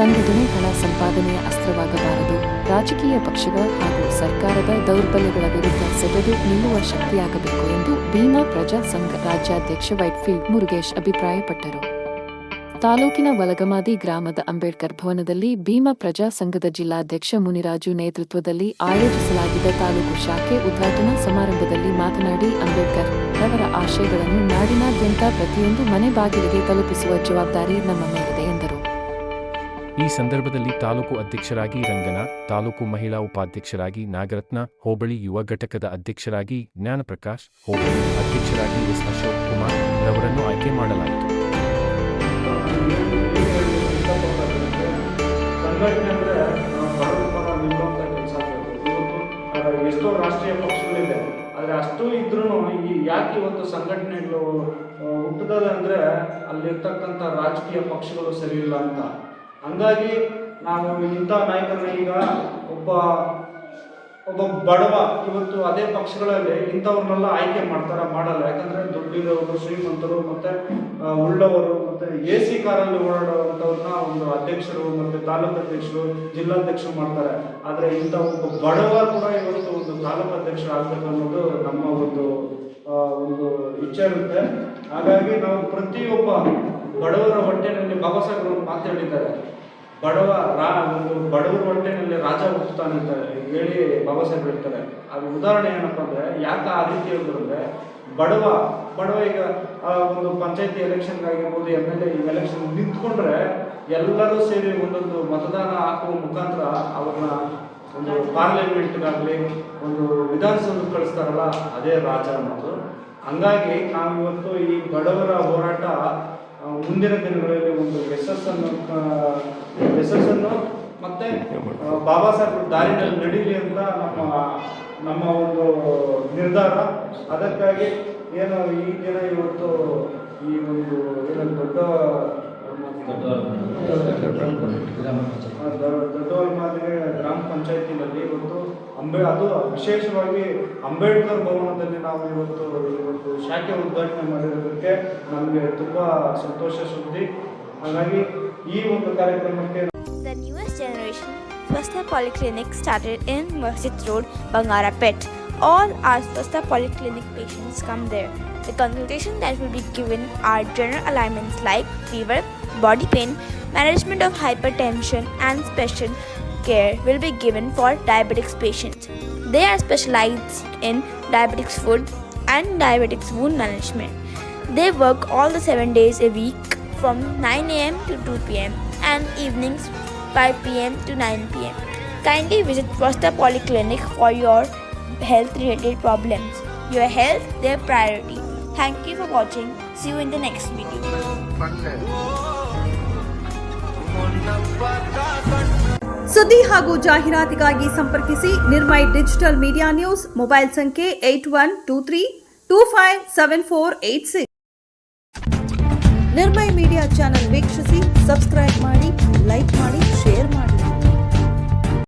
ಸಂಘಟನೆ ಹಣ ಸಂಪಾದನೆಯ ಅಸ್ತ್ರವಾಗಬಾರದು. ರಾಜಕೀಯ ಪಕ್ಷಗಳ ಹಾಗೂ ಸರ್ಕಾರದ ದೌರ್ಬಲ್ಯಗಳ ವಿರುದ್ಧ ಸೆಟೆದು ನಿಲ್ಲುವ ಶಕ್ತಿಯಾಗಬೇಕು ಎಂದು ಭೀಮಾ ಪ್ರಜಾ ಸಂಘ ರಾಜ್ಯಾಧ್ಯಕ್ಷ ವೈಟ್ಫೀಲ್ಡ್ ಮುರುಗೇಶ್ ಅಭಿಪ್ರಾಯಪಟ್ಟರು. ತಾಲೂಕಿನ ವಲಗಮಾದಿ ಗ್ರಾಮದ ಅಂಬೇಡ್ಕರ್ ಭವನದಲ್ಲಿ ಭೀಮಾ ಪ್ರಜಾ ಸಂಘದ ಜಿಲ್ಲಾಧ್ಯಕ್ಷ ಮುನಿರಾಜು ನೇತೃತ್ವದಲ್ಲಿ ಆಯೋಜಿಸಲಾಗಿದ್ದ ತಾಲೂಕು ಶಾಖೆ ಉದ್ಘಾಟನಾ ಸಮಾರಂಭದಲ್ಲಿ ಮಾತನಾಡಿ ಅಂಬೇಡ್ಕರ್ ರವರ ಆಶಯಗಳನ್ನು ನಾಡಿನಾದ್ಯಂತ ಪ್ರತಿಯೊಂದು ಮನೆ ಬಾಗಿಲಿಗೆ ತಲುಪಿಸುವ ಜವಾಬ್ದಾರಿ ನಮ್ಮ ಮೇಲಿದೆ. ಈ ಸಂದರ್ಭದಲ್ಲಿ ತಾಲೂಕು ಅಧ್ಯಕ್ಷರಾಗಿ ರಂಗನ, ತಾಲೂಕು ಮಹಿಳಾ ಉಪಾಧ್ಯಕ್ಷರಾಗಿ ನಾಗರತ್ನ, ಹೋಬಳಿ ಯುವ ಘಟಕದ ಅಧ್ಯಕ್ಷರಾಗಿ ಜ್ಞಾನಪ್ರಕಾಶ್, ಹೋಬಳಿ ಅಧ್ಯಕ್ಷರಾಗಿ ಎಸ್ ಅಶೋಕ್ ಕುಮಾರ್ ರವರನ್ನು ಆಯ್ಕೆ ಮಾಡಲಾಯಿತು. ಎಷ್ಟೋ ರಾಷ್ಟ್ರೀಯ ಪಕ್ಷಗಳಿದೆ ಆದರೆ ಅಷ್ಟು ಇದ್ರೂ ಈ ಯಾಕೆ ಇವತ್ತು ಸಂಘಟನೆಗಳು ಹುಟ್ಟದ ಅಂದ್ರೆ ಅಲ್ಲಿರ್ತಕ್ಕಂಥ ರಾಜಕೀಯ ಪಕ್ಷಗಳು ಸರಿ ಇಲ್ಲ ಅಂತ. ಹಂಗಾಗಿ ನಾವು ಇಂಥ ನಾಯಕರನ್ನ ಈಗ ಒಬ್ಬ ಒಬ್ಬ ಬಡವ ಇವತ್ತು ಅದೇ ಪಕ್ಷಗಳಲ್ಲಿ ಇಂಥವ್ರನ್ನೆಲ್ಲ ಆಯ್ಕೆ ಮಾಡ್ತಾರೆ, ಮಾಡಲ್ಲ. ಯಾಕಂದರೆ ದುಡ್ಡಿರೋರು, ಶ್ರೀಮಂತರು ಮತ್ತೆ ಉಳ್ಳವರು ಮತ್ತೆ ಎ ಸಿ ಕಾರಲ್ಲಿ ಓಡಾಡುವಂಥವ್ರನ್ನ ಒಂದು ಅಧ್ಯಕ್ಷರು ಮತ್ತೆ ತಾಲೂಕು ಅಧ್ಯಕ್ಷರು, ಜಿಲ್ಲಾಧ್ಯಕ್ಷರು ಮಾಡ್ತಾರೆ. ಆದರೆ ಇಂಥ ಒಬ್ಬ ಬಡವ ಕೂಡ ಇವತ್ತು ಒಂದು ತಾಲೂಕು ಅಧ್ಯಕ್ಷ ಆಗ್ಬೇಕು ಅನ್ನೋದು ನಮ್ಮ ಒಂದು ಒಂದು ಇಚ್ಛೆ ಇರುತ್ತೆ. ಹಾಗಾಗಿ ನಾವು ಪ್ರತಿಯೊಬ್ಬ ಬಡವರ ಹೊಟ್ಟೆನಲ್ಲಿ ಬಾಬಾ ಸಾಹೇಬ್ರು ಮಾತು ಹೇಳಿದ್ದಾರೆ ಬಡವ ರಾ, ಒಂದು ಬಡವರ ಹೊಟ್ಟೆನಲ್ಲಿ ರಾಜ ಹುಟ್ಟುತ್ತಾನೆ ಅಂತ ಹೇಳಿ ಬಾಬಾ ಸಾಹೇಬ್ ಹೇಳ್ತಾರೆ ಅದು ಉದಾಹರಣೆ ಏನಪ್ಪ ಅಂದ್ರೆ, ಯಾಕೆ ಆ ರೀತಿ ಹೇಳಿದ್ರು ಅಂದ್ರೆ, ಬಡವ ಬಡವ ಈಗ ಒಂದು ಪಂಚಾಯತಿ ಎಲೆಕ್ಷನ್ ಆಗಿರ್ಬೋದು ಎಂ ಎಲ್ ಎ ಎಲೆಕ್ಷನ್ ನಿಂತ್ಕೊಂಡ್ರೆ ಎಲ್ಲರೂ ಸೇರಿ ಒಂದೊಂದು ಮತದಾನ ಹಾಕುವ ಮುಖಾಂತರ ಅವ್ರನ್ನ ಒಂದು ಪಾರ್ಲಿಮೆಂಟ್ಗಾಗಲಿ, ಒಂದು ವಿಧಾನಸೌಧಕ್ಕೆ ಕಳಿಸ್ತಾರಲ್ಲ, ಅದೇ ರಾಜ ಅನ್ನೋದು. ಹಂಗಾಗಿ ನಾವು ಇವತ್ತು ಈ ಬಡವರ ಹೋರಾಟ ಮುಂದಿನ ದಿನಗಳಲ್ಲಿ ಒಂದು ಯಶಸ್ಸನ್ನು ಯಶಸ್ಸನ್ನು ಮತ್ತೆ ಬಾಬಾ ಸಾಹೇಬ್ ದಾರಿನಲ್ಲಿ ನಡೀಲಿ ಅಂತ ನಮ್ಮ ನಮ್ಮ ಒಂದು ನಿರ್ಧಾರ. ಅದಕ್ಕಾಗಿ ಏನು ಈ ದಿನ ಇವತ್ತು ಅಂಬೆ ಅದು ವಿಶೇಷವಾಗಿ ಅಂಬೇಡ್ಕರ್ ಭವನದಲ್ಲಿ ನಾವು ಇವತ್ತು ಇವತ್ತು ಶಾಖೆ ಉದ್ಘಾಟನೆ ಮಾಡಿರೋದಕ್ಕೆ ನಮಗೆ ತುಂಬಾ ಸಂತೋಷ ಸುದ್ದಿ ಹಾಗಾಗಿ ಈ ಒಂದು ಕಾರ್ಯಕ್ರಮಕ್ಕೆ The newest generation Swastha Polyclinic started in Masjid Road, Bangarapet. All our Swastha Polyclinic patients come there. The consultation that will be given are general alignments like fever, body pain, management of hypertension, and special care will be given for diabetics patients. They are specialized in diabetics food and diabetics wound management. They work all the seven days a week from 9 am to 2 pm and evenings 5 pm to 9 pm. Kindly visit Swastha Polyclinic for your health related problems. Your health, their priority. Thank you for watching. See you in the next video. ಸುದ್ದಿ ಹಾಗೂ ಜಾಹೀರಾತಿಗಾಗಿ ಸಂಪರ್ಕಿಸಿ Nirmai digital media news mobile ಸಂಖ್ಯೆ eight one two three two five seven four eight six. Nirmai media channel ವೀಕ್ಷಿಸಿ, subscribe ಮಾಡಿ, like ಮಾಡಿ, share ಮಾಡಿ.